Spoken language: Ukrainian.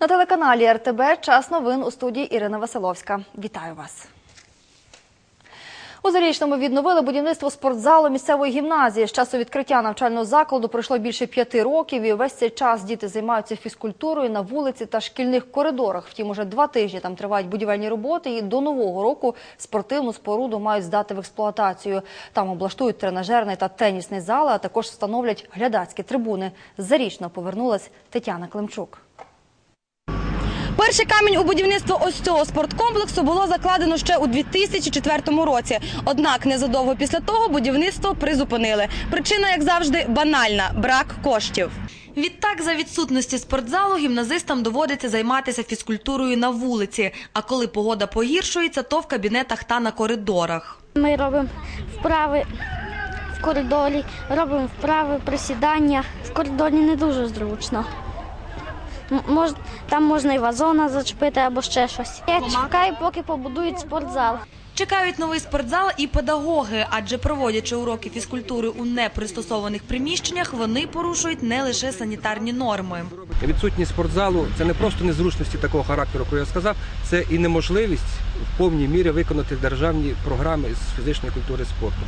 На телеканалі РТБ час новин у студії Ірина Василовська. Вітаю вас. У Зарічному відновили будівництво спортзалу місцевої гімназії. З часу відкриття навчального закладу пройшло більше п'яти років, і весь цей час діти займаються фізкультурою на вулиці та шкільних коридорах. Втім, уже два тижні там тривають будівельні роботи, і до нового року спортивну споруду мають здати в експлуатацію. Там облаштують тренажерний та тенісний зали, а також встановлять глядацькі трибуни. З Зарічного повернулась Тетяна Климчук. Перший камінь у будівництво ось цього спорткомплексу було закладено ще у 2004 році. Однак незадовго після того будівництво призупинили. Причина, як завжди, банальна брак коштів. Відтак, за відсутності спортзалу, гімназистам доводиться займатися фізкультурою на вулиці. А коли погода погіршується, то в кабінетах та на коридорах. Ми робимо вправи в коридорі, робимо вправи, присідання. В коридорі не дуже зручно. Мож, там можна і вазона зачепити або ще щось. Я чекаю, поки побудують спортзал. Чекають новий спортзал і педагоги, адже проводячи уроки фізкультури у непристосованих приміщеннях, вони порушують не лише санітарні норми. Відсутність спортзалу це не просто незручності такого характеру, як я сказав, це і неможливість в повній мірі виконати державні програми з фізичної культури спорту.